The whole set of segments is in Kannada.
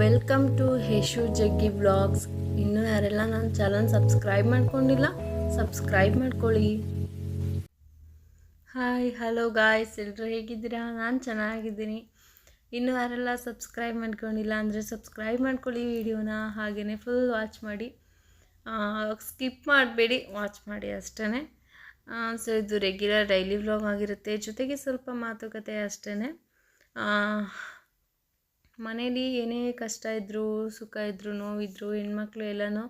ವೆಲ್ಕಮ್ ಟು ಹೇಶು ಜಗ್ಗಿ ವ್ಲಾಗ್ಸ್ ಇನ್ನೂ ಯಾರೆಲ್ಲ ನನ್ನ ಚಾನಲ್ ಸಬ್ಸ್ಕ್ರೈಬ್ ಮಾಡ್ಕೊಂಡಿಲ್ಲ ಸಬ್ಸ್ಕ್ರೈಬ್ ಮಾಡ್ಕೊಳ್ಳಿ. ಹಾಯ್ ಹಲೋ ಗಾಯ್ಸ್ ಎಲ್ಲರೂ ಹೇಗಿದ್ದೀರಾ? ನಾನು ಚೆನ್ನಾಗಿದ್ದೀನಿ. ಇನ್ನೂ ಯಾರೆಲ್ಲ ಸಬ್ಸ್ಕ್ರೈಬ್ ಮಾಡ್ಕೊಂಡಿಲ್ಲ ಅಂದರೆ ಸಬ್ಸ್ಕ್ರೈಬ್ ಮಾಡ್ಕೊಳ್ಳಿ ವೀಡಿಯೋನ ಹಾಗೆಯೇ ಫುಲ್ ವಾಚ್ ಮಾಡಿ. ಸ್ಕಿಪ್ ಮಾಡಬೇಡಿ ವಾಚ್ ಮಾಡಿ ಅಷ್ಟೇ ಸೊ ಇದು ರೆಗ್ಯುಲರ್ ಡೈಲಿ ವ್ಲಾಗ್ ಆಗಿರುತ್ತೆ. ಜೊತೆಗೆ ಸ್ವಲ್ಪ ಮಾತುಕತೆ ಅಷ್ಟೇ ಮನೇಲಿ ಏನೇ ಕಷ್ಟ ಇದ್ದರೂ ಸುಖ ಇದ್ದರೂ ನೋವಿದ್ರು, ಹೆಣ್ಮಕ್ಳು ಎಲ್ಲನೂ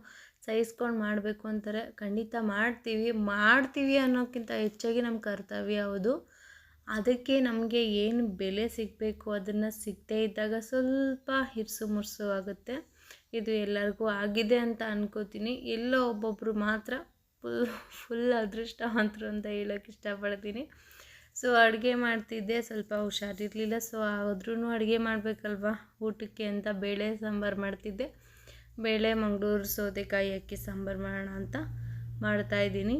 ಸಹಿಸ್ಕೊಂಡು ಮಾಡಬೇಕು ಅಂತಾರೆ. ಖಂಡಿತ ಮಾಡ್ತೀವಿ. ಮಾಡ್ತೀವಿ ಅನ್ನೋಕ್ಕಿಂತ ಹೆಚ್ಚಾಗಿ ನಮ್ಮ ಕರ್ತವ್ಯ ಹೌದು. ಅದಕ್ಕೆ ನಮಗೆ ಏನು ಬೆಲೆ ಸಿಗಬೇಕು ಅದನ್ನು ಸಿಗದೇ ಇದ್ದಾಗ ಸ್ವಲ್ಪ ಹಿರ್ಸು ಮುರ್ಸು ಆಗುತ್ತೆ. ಇದು ಎಲ್ಲರಿಗೂ ಆಗಿದೆ ಅಂತ ಅನ್ಕೋತೀನಿ. ಎಲ್ಲೋ ಒಬ್ಬೊಬ್ಬರು ಮಾತ್ರ ಫುಲ್ ಫುಲ್ ಅದೃಷ್ಟವಂತರು ಅಂತ ಹೇಳೋಕ್ಕೆ ಇಷ್ಟಪಡ್ತೀನಿ. ಸೊ ಅಡುಗೆ ಮಾಡ್ತಿದ್ದೆ, ಸ್ವಲ್ಪ ಹುಷಾರಿರಲಿಲ್ಲ. ಸೊ ಆದ್ರೂ ಅಡುಗೆ ಮಾಡಬೇಕಲ್ವಾ? ಊಟಕ್ಕೆ ಅಂತ ಬೇಳೆ ಸಾಂಬಾರು ಮಾಡ್ತಿದ್ದೆ. ಬೇಳೆ, ಮಂಗಳೂರು ಸೌತೆಕಾಯಿ, ಅಕ್ಕಿ ಸಾಂಬಾರು ಮಾಡೋಣ ಅಂತ ಮಾಡ್ತಾಯಿದ್ದೀನಿ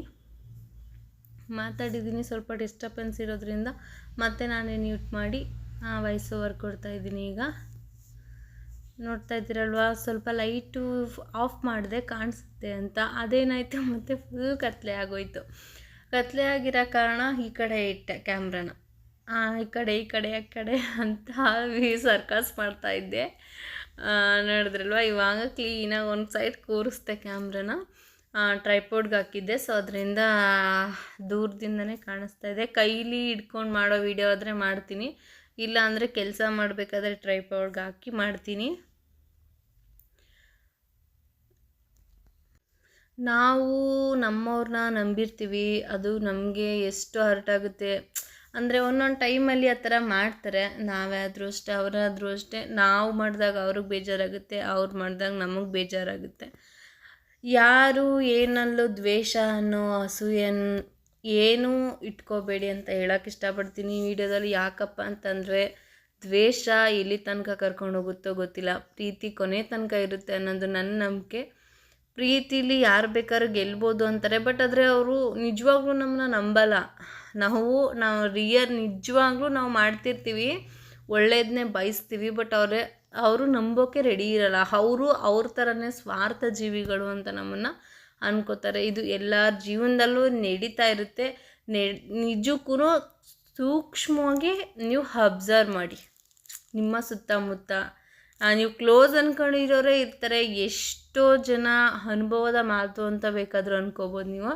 ಮಾತಾಡಿದ್ದೀನಿ, ಸ್ವಲ್ಪ ಡಿಸ್ಟರ್ಬೆನ್ಸ್ ಇರೋದ್ರಿಂದ. ಮತ್ತೆ ನಾನೇ ಮ್ಯೂಟ್ ಮಾಡಿ ವಾಯ್ಸ್ ಓವರ್ ಕೊಡ್ತಾಯಿದ್ದೀನಿ ಈಗ. ನೋಡ್ತಾ ಇದ್ದೀರಲ್ವಾ? ಸ್ವಲ್ಪ ಲೈಟು ಆಫ್ ಮಾಡಿದೆ, ಕಾಣಿಸುತ್ತೆ ಅಂತ. ಅದೇನಾಯಿತು? ಮತ್ತೆ ಫುಲ್ ಕತ್ಲೆ ಆಗೋಯ್ತು. ಕತ್ಲೆ ಆಗಿರೋ ಕಾರಣ ಈ ಕಡೆ ಇಟ್ಟೆ ಕ್ಯಾಮ್ರಾನ. ಈ ಕಡೆ ಈ ಕಡೆ, ಆ ಕಡೆ ಅಂತ ಸರ್ಕಸ್ ಮಾಡ್ತಾ ಇದ್ದೆ. ನೋಡಿದ್ರಲ್ವ? ಇವಾಗ ಕ್ಲೀನಾಗಿ ಒಂದು ಸೈಡ್ ಕೂರಿಸ್ದೆ ಕ್ಯಾಮ್ರಾನ. ಟ್ರೈಪೋಡ್ಗೆ ಹಾಕಿದ್ದೆ. ಸೊ ಅದರಿಂದ ದೂರದಿಂದನೇ ಕಾಣಿಸ್ತಾ ಇದೆ. ಕೈಲಿ ಹಿಡ್ಕೊಂಡು ಮಾಡೋ ವಿಡಿಯೋ ಆದರೆ ಮಾಡ್ತೀನಿ. ಇಲ್ಲ ಅಂದರೆ ಕೆಲಸ ಮಾಡಬೇಕಾದ್ರೆ ಟ್ರೈಪೋಡ್ಗೆ ಹಾಕಿ ಮಾಡ್ತೀನಿ. ನಾವು ನಮ್ಮವ್ರನ್ನ ನಂಬಿರ್ತೀವಿ, ಅದು ನಮಗೆ ಎಷ್ಟು ಹರ್ಟ್ ಆಗುತ್ತೆ. ಅಂದರೆ ಒಂದೊಂದು ಟೈಮಲ್ಲಿ ಆ ಥರ ಮಾಡ್ತಾರೆ. ನಾವೇ ಆದರೂ ಅಷ್ಟೇ ಅವರಾದರೂ ಅಷ್ಟೇ. ನಾವು ಮಾಡಿದಾಗ ಅವ್ರಿಗೆ ಬೇಜಾರಾಗುತ್ತೆ, ಅವ್ರು ಮಾಡಿದಾಗ ನಮಗೆ ಬೇಜಾರಾಗುತ್ತೆ. ಯಾರು ಏನಲ್ಲೂ ದ್ವೇಷ ಅನ್ನೋ ಅಸೂಯನ್ ಏನೂ ಇಟ್ಕೋಬೇಡಿ ಅಂತ ಹೇಳೋಕೆ ಇಷ್ಟಪಡ್ತೀನಿ. ವಿಡಿಯೋದಲ್ಲಿ ಯಾಕಪ್ಪ ಅಂತಂದರೆ, ದ್ವೇಷ ಎಲ್ಲಿ ತನಕ ಕರ್ಕೊಂಡು ಹೋಗುತ್ತೋ ಗೊತ್ತಿಲ್ಲ. ಪ್ರೀತಿ ಕೊನೆ ತನಕ ಇರುತ್ತೆ ಅನ್ನೋದು ನನ್ನ ನಂಬಿಕೆ. ಪ್ರೀತಿಲಿ ಯಾರು ಬೇಕಾದ್ರೂ ಗೆಲ್ಬೋದು ಅಂತಾರೆ ಬಟ್ ಆದರೆ ಅವರು ನಿಜವಾಗ್ಲೂ ನಮ್ಮನ್ನ ನಂಬಲ್ಲ. ನಾವು ನಾವು ರಿಯರ್ ನಿಜವಾಗ್ಲೂ ನಾವು ಮಾಡ್ತಿರ್ತೀವಿ ಒಳ್ಳೇದನ್ನೇ ಬಯಸ್ತೀವಿ ಬಟ್ ಅವರೇ, ಅವರು ನಂಬೋಕೆ ರೆಡಿ ಇರಲ್ಲ. ಅವರು ಅವ್ರ ಥರನೇ ಸ್ವಾರ್ಥ ಜೀವಿಗಳು ಅಂತ ನಮ್ಮನ್ನು ಅನ್ಕೋತಾರೆ. ಇದು ಎಲ್ಲರ ಜೀವನದಲ್ಲೂ ನಡೀತಾ ಇರುತ್ತೆ. ನೆ ನಿಜಕ್ಕೂ ಸೂಕ್ಷ್ಮವಾಗಿ ನೀವು ಅಬ್ಸರ್ವ್ ಮಾಡಿ. ನಿಮ್ಮ ಸುತ್ತಮುತ್ತ ನೀವು ಕ್ಲೋಸ್ ಅನ್ಕೊಂಡಿರೋರೇ ಇರ್ತಾರೆ ಎಷ್ಟೋ ಜನ ಅನುಭವದ ಮಾತು ಅಂತ ಬೇಕಾದರೂ ಅನ್ಕೋಬೋದು ನೀವು.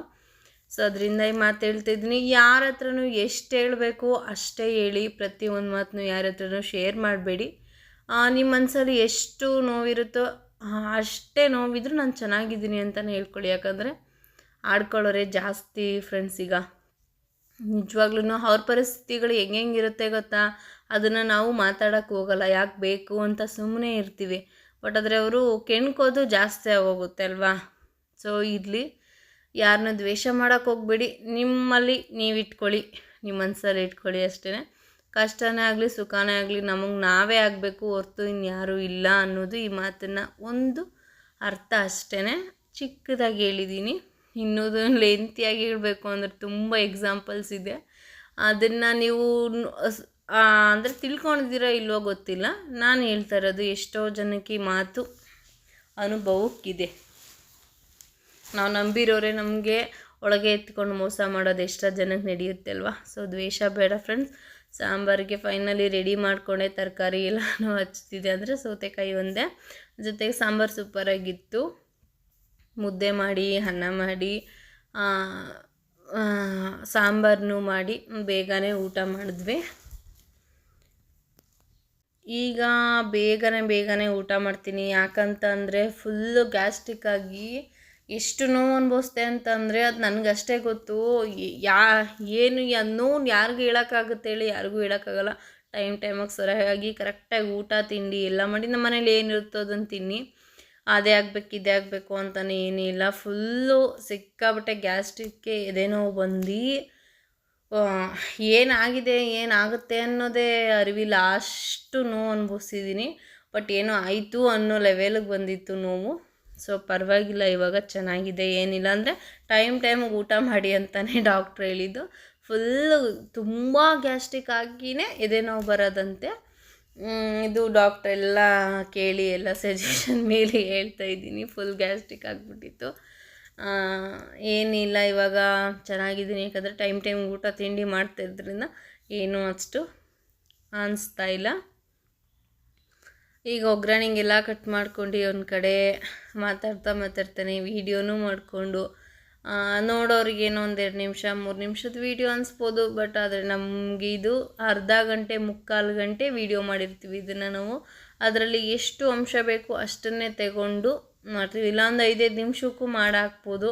ಸೊ ಅದರಿಂದ ಈ ಮಾತು ಹೇಳ್ತಿದ್ದೀನಿ ಯಾರ ಹತ್ರನೂ ಎಷ್ಟು ಹೇಳಬೇಕು ಅಷ್ಟೇ ಹೇಳಿ ಪ್ರತಿಯೊಂದು ಮಾತನ್ನು ಯಾರ ಹತ್ರನೂ ಶೇರ್ ಮಾಡಬೇಡಿ. ನಿಮ್ಮ ಮನಸ್ಸಲ್ಲಿ ಎಷ್ಟು ನೋವಿರುತ್ತೋ ಅಷ್ಟೇ ನೋವಿದ್ರೂ ನಾನು ಚೆನ್ನಾಗಿದ್ದೀನಿ ಅಂತಲೇ ಹೇಳ್ಕೊಳ್ಳಿ. ಯಾಕಂದರೆ ಆಡ್ಕೊಳ್ಳೋರೆ ಜಾಸ್ತಿ ಫ್ರೆಂಡ್ಸ್ ಈಗ. ನಿಜವಾಗ್ಲೂ ಅವ್ರ ಪರಿಸ್ಥಿತಿಗಳು ಹೆಂಗೆ ಹೆಂಗಿರುತ್ತೆ ಗೊತ್ತಾ? ಅದನ್ನು ನಾವು ಮಾತಾಡೋಕ್ಕೆ ಹೋಗಲ್ಲ, ಯಾಕೆ ಬೇಕು ಅಂತ ಸುಮ್ಮನೆ ಇರ್ತೀವಿ. ಬಟ್ ಆದರೆ ಅವರು ಕೆಣ್ಕೋದು ಜಾಸ್ತಿ ಆಗೋಗುತ್ತೆ ಅಲ್ವಾ? ಸೊ ಇರಲಿ. ಯಾರನ್ನ ದ್ವೇಷ ಮಾಡೋಕ್ಕೆ ಹೋಗ್ಬೇಡಿ. ನಿಮ್ಮಲ್ಲಿ ನೀವು ಇಟ್ಕೊಳ್ಳಿ. ನಿಮ್ಮ ಮನಸ್ಸಲ್ಲಿ ಇಟ್ಕೊಳ್ಳಿ ಅಷ್ಟೇ. ಕಷ್ಟನೇ ಆಗಲಿ, ಸುಖನೇ ಆಗಲಿ, ನಮಗೆ ನಾವೇ ಆಗಬೇಕು, ಹೊರ್ತು ಇನ್ಯಾರೂ ಇಲ್ಲ ಅನ್ನೋದು ಈ ಮಾತನ್ನು ಒಂದು ಅರ್ಥ ಅಷ್ಟೇ ಚಿಕ್ಕದಾಗಿ ಹೇಳಿದ್ದೀನಿ ಇನ್ನೊಂದು ಲೆಂತಿಯಾಗಿ ಹೇಳಬೇಕು ಅಂದರೆ ತುಂಬ ಎಕ್ಸಾಂಪಲ್ಸ್ ಇದೆ. ಅದನ್ನು ನೀವು ಅಂದರೆ ತಿಳ್ಕೊಂಡಿದ್ದೀರೋ ಇಲ್ವೋ ಗೊತ್ತಿಲ್ಲ. ನಾನು ಹೇಳ್ತಾ ಇರೋದು ಎಷ್ಟೋ ಜನಕ್ಕೆ ಮಾತು ಅನುಭವಕ್ಕಿದೆ. ನಾವು ನಂಬಿರೋರೆ ನಮಗೆ ಒಳಗೆ ಎತ್ಕೊಂಡು ಮೋಸ ಮಾಡೋದು ಎಷ್ಟೋ ಜನಕ್ಕೆ ನಡೆಯುತ್ತೆ ಅಲ್ವಾ? ಸೊ ದ್ವೇಷ ಬೇಡ ಫ್ರೆಂಡ್ಸ್ ಸಾಂಬಾರಿಗೆ ಫೈನಲಿ ರೆಡಿ ಮಾಡಿಕೊಂಡೆ ತರಕಾರಿ ಎಲ್ಲನೂ ಹಚ್ತಿದೆ ಅಂದರೆ ಸೌತೆಕಾಯಿ ಒಂದೇ. ಜೊತೆಗೆ ಸಾಂಬಾರು ಸೂಪರಾಗಿತ್ತು ಮುದ್ದೆ ಮಾಡಿ, ಅನ್ನ ಮಾಡಿ ಸಾಂಬಾರನ್ನು ಮಾಡಿ, ಬೇಗನೆ ಊಟ ಮಾಡಿದ್ವಿ. ಈಗ ಬೇಗನೆ ಬೇಗನೆ ಊಟ ಮಾಡ್ತೀನಿ. ಯಾಕಂತಂದರೆ ಫುಲ್ಲು ಗ್ಯಾಸ್ಟಿಕ್ಕಾಗಿ ಎಷ್ಟು ನೋವು ಅನುಭವಿಸ್ದೆ ಅಂತಂದರೆ ಅದು ನನಗಷ್ಟೇ ಗೊತ್ತು. ಯಾ ಏನು ನೋವು ಯಾರಿಗೂ ಹೇಳೋಕ್ಕಾಗುತ್ತೆ ಹೇಳಿ ಯಾರಿಗೂ ಹೇಳೋಕ್ಕಾಗಲ್ಲ. ಟೈಮ್ ಟೈಮಾಗಿ ಸರಿಯಾಗಿ ಕರೆಕ್ಟಾಗಿ ಊಟ, ತಿಂಡಿ ಎಲ್ಲ ಮಾಡಿ ನಮ್ಮ ಮನೇಲಿ ಏನಿರುತ್ತೋ ಅದನ್ನು ತಿನ್ನಿ. ಅದೇ ಆಗಬೇಕು, ಇದೇ ಆಗಬೇಕು ಅಂತಲೇ ಏನಿಲ್ಲ. ಫುಲ್ಲು ಸಿಕ್ಕಾಬಟ್ಟೆ ಗ್ಯಾಸ್ಟಿಕ್ಗೆ ಎದೆ ನೋವು ಬಂದು ಏನಾಗಿದೆ, ಏನಾಗುತ್ತೆ ಅನ್ನೋದೇ ಅರಿವಿಲ್ಲ. ಅಷ್ಟು ನೋವು ಅನುಭವಿಸಿದ್ದೀನಿ. ಬಟ್ ಏನೋ ಆಯಿತು ಅನ್ನೋ ಲೆವೆಲಿಗೆ ಬಂದಿತ್ತು ನೋವು. ಸೊ ಪರವಾಗಿಲ್ಲ, ಇವಾಗ ಚೆನ್ನಾಗಿದೆ, ಏನಿಲ್ಲ. ಅಂದರೆ ಟೈಮ್ ಟೈಮಿಗೆ ಊಟ ಮಾಡಿ ಅಂತಲೇ ಡಾಕ್ಟ್ರ್ ಹೇಳಿದ್ದು. ಫುಲ್ಲು ತುಂಬ ಗ್ಯಾಸ್ಟ್ರಿಕ್ ಆಗಿಯೇ ಎದೆ ನೋವು ಬರೋದಂತೆ. ಇದು ಡಾಕ್ಟ್ರ್ ಎಲ್ಲ ಕೇಳಿ, ಎಲ್ಲ ಸಜೆಷನ್ ಮೇಲೆ ಹೇಳ್ತಾ ಇದ್ದೀನಿ. ಫುಲ್ ಗ್ಯಾಸ್ಟ್ರಿಕ್ ಆಗಿಬಿಟ್ಟಿತ್ತು. ಏನಿಲ್ಲ, ಇವಾಗ ಚೆನ್ನಾಗಿದ್ದೀನಿ. ಯಾಕಂದರೆ ಟೈಮ್ ಟೈಮ್ ಊಟ, ತಿಂಡಿ ಮಾಡ್ತಾಯಿದ್ರಿಂದ ಏನೂ ಅಷ್ಟು ಅನಿಸ್ತಾ ಇಲ್ಲ. ಈಗ ಒಗ್ಗರಣೆಗೆಲ್ಲ ಕಟ್ ಮಾಡ್ಕೊಂಡು ಒಂದು ಕಡೆ ಮಾತಾಡ್ತಾ ಮಾತಾಡ್ತಾನೆ, ವೀಡಿಯೋನೂ ಮಾಡಿಕೊಂಡು. ನೋಡೋರಿಗೇನೋ ಒಂದೆರಡು ನಿಮಿಷ, ಮೂರು ನಿಮಿಷದ ವೀಡಿಯೋ ಅನಿಸ್ಬೋದು, ಬಟ್ ಆದರೆ ನಮಗೆ ಇದು ಅರ್ಧ ಗಂಟೆ, ಮುಕ್ಕಾಲು ಗಂಟೆ ವೀಡಿಯೋ ಮಾಡಿರ್ತೀವಿ ಇದನ್ನು ನಾವು. ಅದರಲ್ಲಿ ಎಷ್ಟು ಅಂಶ ಬೇಕು ಅಷ್ಟನ್ನೇ ತಗೊಂಡು ಮಾಡ್ತೀವಿ. ಇಲ್ಲಾಂದ್ರೆ ಐದೈದು ನಿಮಿಷಕ್ಕೂ ಮಾಡಾಕ್ಬೋದು.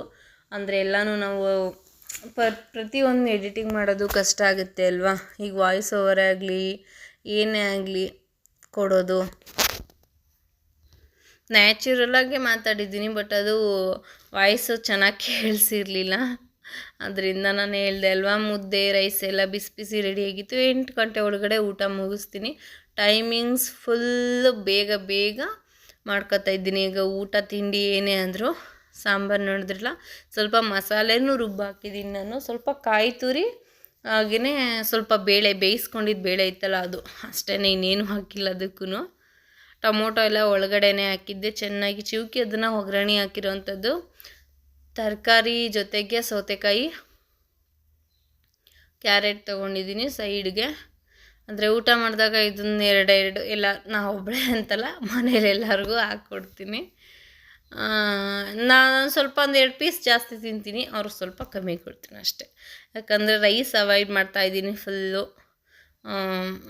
ಅಂದರೆ ಎಲ್ಲನೂ ನಾವು ಪ, ಪ್ರತಿಯೊಂದು ಎಡಿಟಿಂಗ್ ಮಾಡೋದು ಕಷ್ಟ ಆಗುತ್ತೆ ಅಲ್ವಾ? ಈಗ ವಾಯ್ಸ್ ಓವರ್ ಆಗಲಿ, ಏನೇ ಆಗಲಿ ಕೊಡೋದು. ನ್ಯಾಚುರಲಾಗೆ ಮಾತಾಡಿದ್ದೀನಿ ಬಟ್ ಅದು ವಾಯ್ಸು ಚೆನ್ನಾಗಿ ಕೇಳಿಸಿರ್ಲಿಲ್ಲ. ಅದರಿಂದ ನಾನು ಹೇಳ್ದೆ ಅಲ್ವಾ, ಮುದ್ದೆ ರೈಸ್ ಎಲ್ಲ ಬಿಸಿ ಬಿಸಿ ರೆಡಿಯಾಗಿತ್ತು ಎಂಟು ಗಂಟೆ ಒಳಗಡೆ ಊಟ ಮುಗಿಸ್ತೀನಿ. ಟೈಮಿಂಗ್ಸ್ ಫುಲ್ಲು ಬೇಗ ಬೇಗ ಮಾಡ್ಕೊತಾ ಇದ್ದೀನಿ. ಈಗ ಊಟ, ತಿಂಡಿ ಏನೇ ಅಂದರೂ ಸಾಂಬಾರು ನೋಡಿದ್ರಲ್ಲ, ಸ್ವಲ್ಪ ಮಸಾಲೆನೂ ರುಬ್ಬ ಹಾಕಿದ್ದೀನಿ ನಾನು. ಸ್ವಲ್ಪ ಕಾಯಿ ತುರಿ ಹಾಗೆಯೇ ಸ್ವಲ್ಪ ಬೇಳೆ, ಬೇಯಿಸ್ಕೊಂಡಿದ್ದ ಬೇಳೆ ಇತ್ತಲ್ಲ ಅದು. ಅಷ್ಟೇ ಇನ್ನೇನು ಹಾಕಿಲ್ಲ ಅದಕ್ಕೂ ಟೊಮೊಟೊ ಎಲ್ಲ ಒಳಗಡೆನೇ ಹಾಕಿದ್ದೆ. ಚೆನ್ನಾಗಿ ಚಿವುಕಿ ಅದನ್ನು ಒಗ್ಗರಣೆ ಹಾಕಿರೋವಂಥದ್ದು ತರಕಾರಿ ಜೊತೆಗೆ ಸೌತೆಕಾಯಿ, ಕ್ಯಾರೆಟ್ ತೊಗೊಂಡಿದ್ದೀನಿ ಸೈಡ್ಗೆ. ಅಂದರೆ ಊಟ ಮಾಡಿದಾಗ ಇದನ್ನ ಎರಡೆರಡು ಎಲ್ಲ ನಾವು ಒಬ್ಬಳೇ ಅಂತಲ್ಲ ಮನೇಲಿ ಎಲ್ಲರಿಗೂ ಹಾಕ್ಕೊಡ್ತೀನಿ ನಾನು ಸ್ವಲ್ಪ ಒಂದು ಎರಡು ಪೀಸ್ ಜಾಸ್ತಿ ತಿಂತೀನಿ, ಅವ್ರಿಗೆ ಸ್ವಲ್ಪ ಕಮ್ಮಿ ಕೊಡ್ತೀನಿ ಅಷ್ಟೇ. ಯಾಕಂದರೆ ರೈಸ್ ಅವಾಯ್ಡ್ ಮಾಡ್ತಾಯಿದ್ದೀನಿ ಫುಲ್ಲು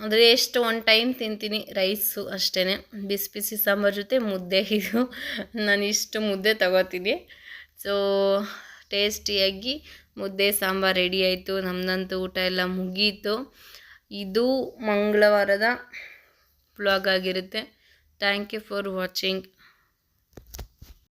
ಅಂದರೆ ಎಷ್ಟು ಒಂದು ಟೈಮ್ ತಿಂತೀನಿ ರೈಸು ಅಷ್ಟೇ ಬಿಸಿ ಬಿಸಿ ಸಾಂಬಾರು ಜೊತೆ ಮುದ್ದೆ ಇದು. ನಾನು ಇಷ್ಟು ಮುದ್ದೆ ತಗೋತೀನಿ. ಸೊ ಟೇಸ್ಟಿಯಾಗಿ ಮುದ್ದೆ, ಸಾಂಬಾರು ರೆಡಿ ಆಯಿತು ನಮ್ಮದಂತೂ ಊಟ ಎಲ್ಲ ಮುಗೀತು. ಇದು ಮಂಗಳವಾರದ ಬ್ಲಾಗ್ ಆಗಿರುತ್ತೆ. Thank you for watching